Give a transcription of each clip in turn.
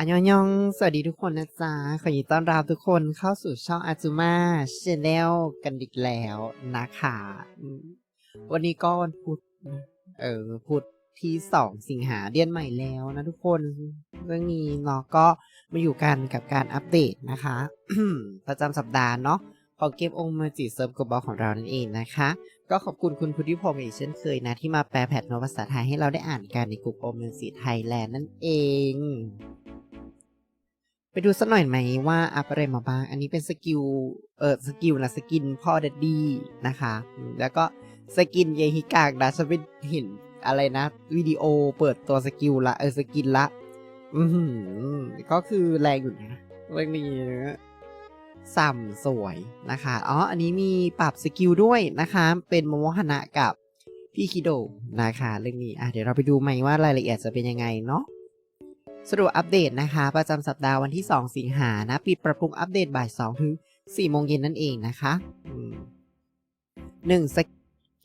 อันยองยอง สวัสดีทุกคนนะจ๊ะ ขอยินดีต้อนรับทุกคนเข้าสู่ช่องอาจูมาชแนลกันอีกแล้วนะคะ วันนี้ก็วันพุธเออพุธที่สองสิงหาเดือนใหม่แล้วนะทุกคนเรื่องนี้เนาะก็มาอยู่กันกับการอัปเดตนะคะ ประจำสัปดาห์เนาะของเกมองค์มาจิเซิร์ฟกบอลของเรานั่นเองนะคะ ก็ขอบคุณคุณพุทธิพงศ์อีกเช่นเคยนะ ที่มาแปลแพทโนภาษาไทยให้เราได้อ่านกันในกลุ่มโอมเมนสีไทยแลนด์นั่นเอง ไปดูสักหน่อยไหมว่าอัพอะไรมาบ้าง อันนี้เป็นสกิล เออสกิลนะสกินพ่อเดดดี้นะคะ แล้วก็สกินเยฮิกากนะฉันไปเห็นอะไรนะ วิดีโอเปิดตัวสกิลละ เออสกินละ อือหือก็คือแรงอยู่นะเรื่องนี้สัมสวยนะคะ อ๋อ อันนี้มีปรับสกิลด้วยนะคะ เป็นโมโมฮานะกับพี่คิโดนะคะ เรื่องนี้ อะ เดี๋ยวเราไปดูไหมว่ารายละเอียดจะเป็นยังไงเนาะ สรุปอัปเดตนะคะ ประจำสัปดาห์วันที่ 2 สิงหานะปิดปรับปรุงอัปเดตบ่าย2ถึง4โมงเย็นนั่นเองนะคะหนึ่ง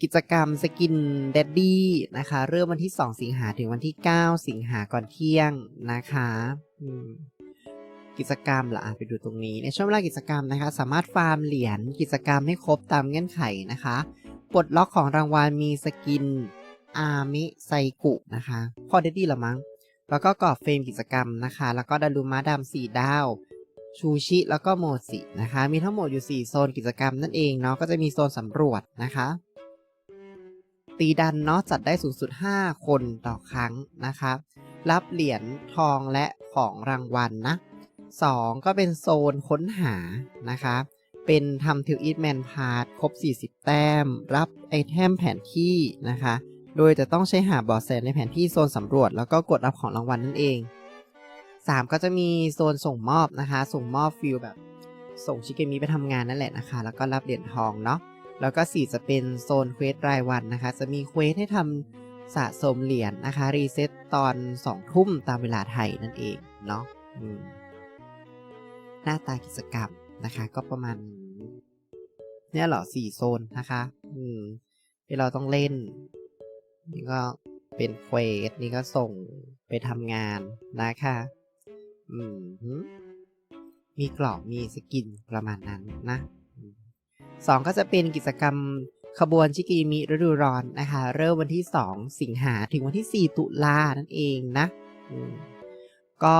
กิจกรรมสกินเดดดี้นะคะ เริ่มวันที่ 2 สิงหาถึงวันที่ 9 สิงหาก่อนเที่ยงนะคะกิจกรรมละอะไปดูตรงนี้ในช่วงเวลากิจกรรมนะคะ สามารถฟาร์มเหรียญกิจกรรมให้ครบตามเงื่อนไขนะคะปลดล็อกของรางวัลมีสกินอามิไซกุนะคะพอเดดดี้ละมั้ง แล้วก็กรอบเฟรมกิจกรรมนะคะ แล้วก็ดารุมะดำสี่ดาว ชูชิ แล้วก็โมจินะคะ มีทั้งหมดอยู่ 4 โซนกิจกรรมนั่นเองเนาะ ก็จะมีโซนสำรวจนะคะ ตีดันเนาะจัดได้สูงสุด 5 คนต่อครั้งนะคะรับเหรียญทองและของรางวัลนะ 2 ก็เป็นโซนค้นหานะคะ เป็นทำทิวอีทแมนพาร์ทครบ 40 แต้ม รับไอเทมแผนที่นะคะ โดยจะต้องใช้หาบอแสในแผนที่โซนสำรวจ แล้วก็กดรับของรางวัลนั่นเอง 3 ก็จะมีโซนส่งมอบนะคะ ส่งมอบฟิลแบบ ส่งชิเกมิไปทำงานนั่นแหละนะคะ แล้วก็รับเหรียญทองเนาะ แล้วก็ 4 จะเป็นโซนเควสรายวันนะคะ จะมีเควสให้ทำสะสมเหรียญนะคะ รีเซ็ตตอน 2 ทุ่มตามเวลาไทยนั่นเองเนาะหน้าตากิจกรรมนะคะ ก็ประมาณนี้เนี่ยเหรอสี่โซนนะคะ อืมที่เราต้องเล่น นี่ก็เป็นเควสนี่ก็ส่งไปทำงานนะคะอืมมีกรอบมีสกินประมาณนั้นนะสองก็จะเป็นกิจกรรมขบวนชิกิมิฤดูร้อนนะคะ เริ่มวันที่ 2 สิงหาถึงวันที่ 4 ตุลานั่นเองนะก็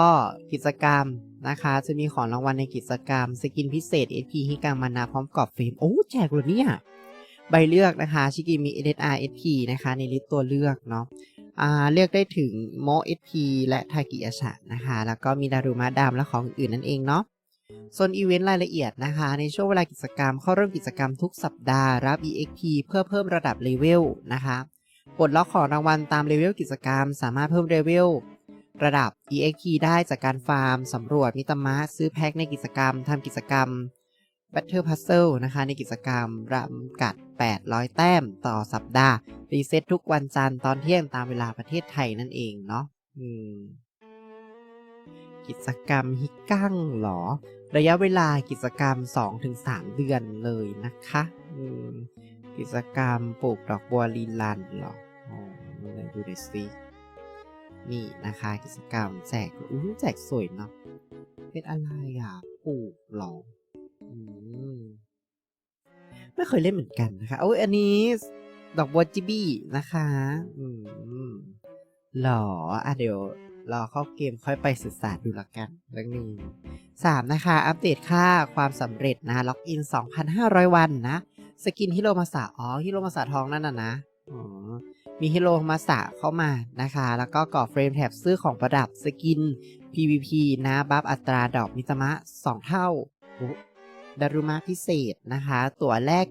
กิจกรรมนะคะ จะมีของรางวัลในกิจกรรม สกินพิเศษ SP ฮิกามานาพร้อมกรอบเฟรมโอ้แจกเลยเนี่ย ใบเลือกนะคะชิกิมิ SSR SP นะคะ ในลิสต์ตัวเลือกเนาะเลือกได้ถึงโม SP และทากิอาชะนะคะ แล้วก็มีดารุมะดามและของอื่นนั่นเองเนาะส่วนอีเวนต์รายละเอียดนะคะ ในช่วงเวลากิจกรรมเข้าร่วมกิจกรรมทุกสัปดาห์รับ EXP เพื่อเพิ่มระดับเลเวลนะคะปลดล็อกของรางวัลตามเลเวลกิจกรรม สามารถเพิ่มเลเวลระดับ EXP ได้จากการฟาร์มสำรวจมิตรมะซื้อแพ็คในกิจกรรมทำกิจกรรม Battle Puzzle นะคะ ในกิจกรรมรำกัด 800 แต้มต่อสัปดาห์ รีเซ็ตทุกวันจันทร์ตอนเที่ยงตามเวลาประเทศไทยนั่นเองเนาะกิจกรรมฮิกั้งหรอ ระยะเวลากิจกรรม 2-3 เดือนเลยนะคะกิจกรรมปลูกดอกบัวลีลันหรออ๋อดูหดูสินี่นะคะกิจกรรมแจกอู้แจกสวยเนาะเป็นอะไรอะปลูกหรอ ไม่เคยเล่นเหมือนกันนะคะโอ้ยอันนี้ ดอกบัวจิบี้นะคะ อืมหรออะเดี๋ยวรอเข้าเกมค่อยไปศึกษาดูละกันเรื่องนี้สามนะคะ อัปเดตค่าความสำเร็จนะล็อกอิน 2,500 วันนะ สกินฮิโรมาสะอ๋อฮิโรมาสะทองนั่นน่ะนะอ๋อมีฮิโรมาสะเข้ามานะคะ แล้วก็ก่อเฟรมแถบซื้อของประดับสกิน PVP นะ บัฟอัตราดอกมิตมะ 2 เท่า ดารุมะพิเศษนะคะ ตัวแรก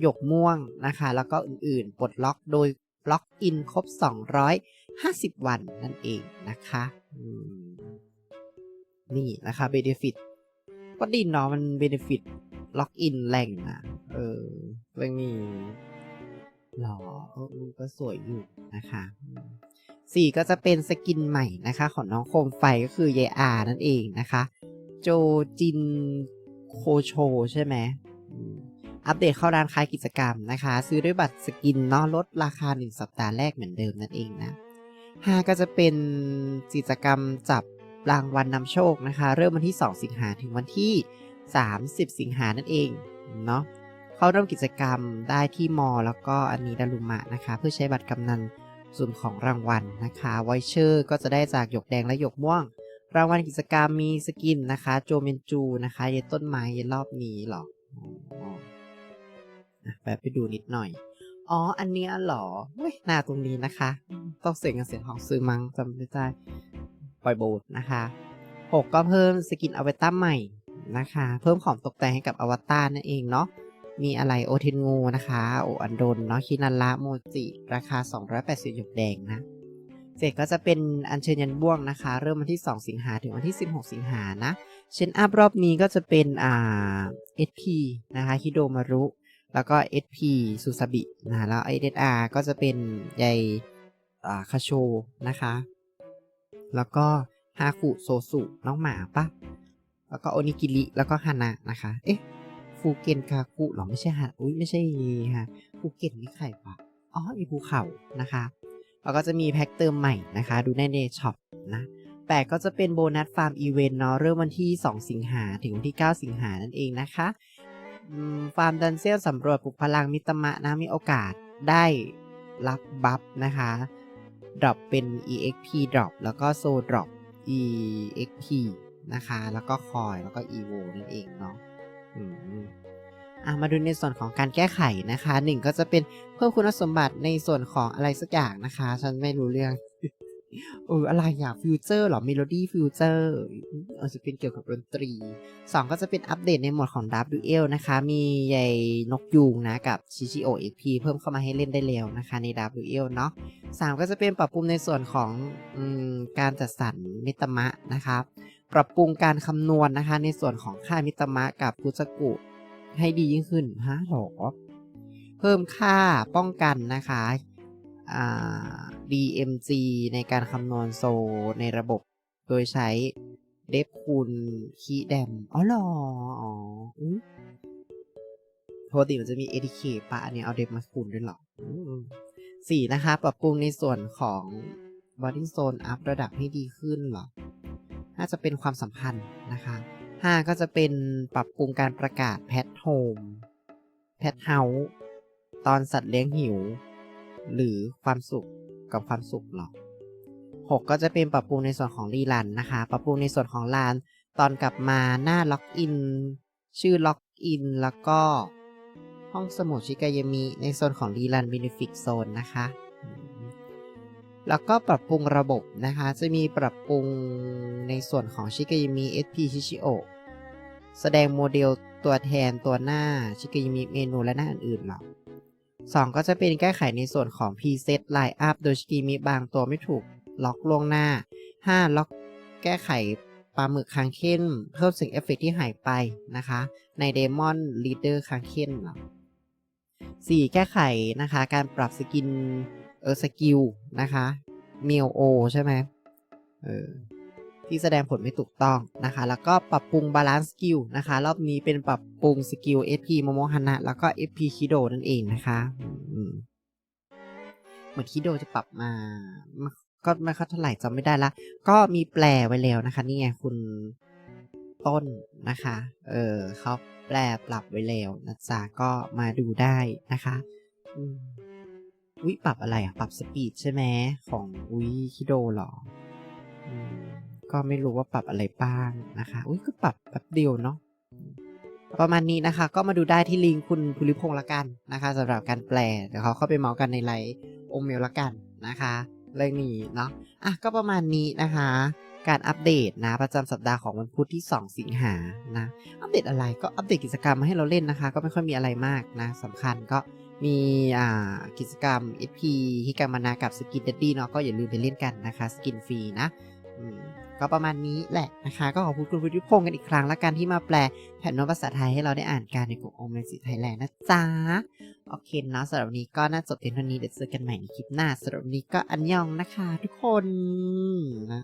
หยกม่วงนะคะ แล้วก็อื่นๆ ปลดล็อกโดยล็อกอินครบ 250 วันนั่นเองนะคะนี่นะคะเบเนฟิตก็ดีเนาะมันเบเนฟิตล็อกอินแรงนะเออแรงนี้หรอเออก็สวยอยู่นะคะสี่ก็จะเป็นสกินใหม่นะคะ ของน้องโคมไฟก็คือเยอานั่นเองนะคะ โจจิน โคโชใช่ไหมอืมอัปเดตเข้าร้านค้ายกิจกรรมนะคะ ซื้อด้วยบัตรสกินเนาะลดราคา 1 สัปดาห์แรกเหมือนเดิมนั่นเองนะห้าก็จะเป็นกิจกรรมจับรางวัลนนำโชคนะคะ เริ่มวันที่ 2 สิงหาถึงวันที่ 30 สิงหานั่นเองเนาะเข้าร่วมกิจกรรมได้ที่มอ แล้วก็อันนี้ดารุมะนะคะ เพื่อใช้บัตรกำนันส่วนของรางวัลนะคะไวเชอร์ก็จะได้จากหยกแดงและหยกม่วง รางวัลกิจกรรมมีสกินนะคะ โจเมนจูนะคะเยนต้นไม้เยนรอบนี้หรออ๋ออะแบบไปดูนิดหน่อย อ๋อ อันเนี้ยหรอเว้ยหน้าตรงนี้นะคะ ต้องเสียงกันเสียงของซื้อมังจำไม่ได้ปล่อยโบสนะคะหกก็เพิ่มสกินอวตารใหม่นะคะ เพิ่มของตกแต่งให้กับอวตารนั่นเองเนาะมีอะไรโอเทนงูนะคะ โออันดนเนาะคินันละโมจิ ราคา 280หยกแดงนะ เสร็จก็จะเป็นอัญเชิญยันบ่วงนะคะ เริ่มวันที่ 2 สิงหาถึงวันที่ 16 สิงหานะเชนอัพรอบนี้ก็จะเป็นอ่า SP นะคะฮิโดมารุ แล้วก็ SP ซูซาบินะแล้ว ISR ก็จะเป็นใยอ่าคาโชนะคะ แล้วก็ฮาคุโซสุน้องหมาปะแล้วก็โอนิกิริแล้วก็ฮานะนะคะ เอ๊ะฟูเกนคาคุหรอไม่ใช่ฮะอุ้ยไม่ใช่ฮะฟูเกนนี่ใครปะอ๋อมีภูเขานะคะ แล้วก็จะมีแพ็คเติมใหม่นะคะ ดูในในช็อปนะแปดก็จะเป็นโบนัสฟาร์มอีเวนต์เนาะเริ่มวันที่ 2 สิงหาถึงวันที่ 9 สิงหานั่นเองนะคะฟาร์มดันเซียลสำรวจปลุกพลังมิตรมะนะมีโอกาสได้รับบัฟนะคะดรอปเป็น exp drop แล้วก็โซ drop exp นะคะ แล้วก็คอยแล้วก็ evo นั่นเองเนาะ อืมาดูในส่วนของการแก้ไขนะคะหนึ่งก็จะเป็นเพิ่มคุณสมบัติในส่วนของอะไรสักอย่างนะคะ ฉันไม่รู้เรื่องเอออะไรอยากฟิวเจอร์หรอเมโลดี้ฟิวเจอร์เออจะเป็นเกี่ยวกับดนตรีสองก็จะเป็นอัปเดตในหมวดของ WL นะคะ มีใยนกยูงนะ กับชิชิโอเอพีเพิ่มเข้ามาให้เล่นได้แล้วนะคะ ใน WL เนาะสามก็จะเป็นปรับปรุงในส่วนของอการจัดสรรมิตมะนะคะ ปรับปรุงการคำนวณนะคะ ในส่วนของค่ามิตมะกับพุสกุ ให้ดียิ่งขึ้นฮะหรอ เพิ่มค่าป้องกันนะคะอ่า DMG ในการคำนวณโซในระบบโดยใช้เดฟคูณคีแดมอ๋อเหรออ๋ออุ๊ยปกติมันจะมี ATK ปะอันนี้เอาเดฟมาคูณด้วยเหรออืมสี่นะคะ ปรับปรุงในส่วนของ Body Zone อัพระดับให้ดีขึ้นเหรอ น่าจะเป็นความสัมพันธ์นะคะ ห้าก็จะเป็นปรับปรุงการประกาศแพทโฮมแพทเฮาตอนสัตว์เลี้ยงหิว หรือความสุขกับความสุขหรอหกก็จะเป็นปรับปรุงในส่วนของรีลันนะคะ ปรับปรุงในส่วนของลาน ตอนกลับมาหน้าล็อกอิน ชื่อล็อกอิน แล้วก็ห้องสมุดชิกายามิในโซนของรีลันเบนฟิกโซนนะคะ แล้วก็ปรับปรุงระบบนะคะ จะมีปรับปรุงในส่วนของชิกายามิ SP ชิชิโอแสดงโมเดลตัวแทนตัวหน้าชิกายามิเมนูและหน้าอื่นๆหรอกสองก็จะเป็นแก้ไขในส่วนของ preset line up โดยชิกายามิบางตัวไม่ถูกล็อกล่วงหน้า 5 ล็อกแก้ไขปลาหมึกคางเข้นเพิ่มสิ่งเอฟเฟกที่หายไปนะคะ ใน Demon Leader คางเข้นหรอสี่แก้ไขนะคะ การปรับสกิน เออสกิลนะคะเมลโอใช่ไหมเออที่แสดงผลไม่ถูกต้องนะคะ แล้วก็ปรับปรุงบาลานซ์สกิลนะคะ รอบนี้เป็นปรับปรุงสกิล SP โมโมฮานะแล้วก็ FP คิโดนั่นเองนะคะเหมือนคิโดจะปรับมา ก็ไม่ค่อยเท่าไหร่จำไม่ได้ละ ก็มีแปลไว้แล้วนะคะ นี่ไงคุณต้นนะคะ เออเขาแปลปรับไว้แล้วนะจ๊ะก็มาดูได้นะคะ อืม วิปรับอะไรอะ ปรับสปีดใช่ไหมของวิคิโดหรอก็ไม่รู้ว่าปรับอะไรบ้างนะคะ อุ้ยก็ปรับแป๊บเดียวเนาะประมาณนี้นะคะ ก็มาดูได้ที่ลิงก์คุณภูริพงษ์ละกันนะคะสำหรับการแปลเดี๋ยวเขาเข้าไปเมาส์กันในไลฟ์โอเมลละกันนะคะเรื่องนี้เนาะอะก็ประมาณนี้นะคะ การอัปเดตนะประจำสัปดาห์ของวันพุธที่ 2 สิงหานะอัปเดตอะไรก็อัปเดตกิจกรรมมาให้เราเล่นนะคะ ก็ไม่ค่อยมีอะไรมากนะสำคัญก็ มีอ่ากิจกรรม SP ฮิกามานากับสกินเดดดี้เนาะก็อย่าลืมไปเล่นกันนะคะสกินฟรีนะก็ประมาณนี้แหละนะคะ ก็ขอบคุณคุณพุทธิพงศ์กันอีกครั้งละกันที่มาแปลแผ่นโน้ตภาษาไทยให้เราได้อ่านการในกลุ่มโอเมนสิไทยแลนด์นะจ๊ะ โอเคเนาะสำหรับนี้ก็น่าจบเพียงเท่านี้เดี๋ยวเจอกันใหม่ในคลิปหน้าสำหรับนี้ก็อันยองนะคะทุกคนนะ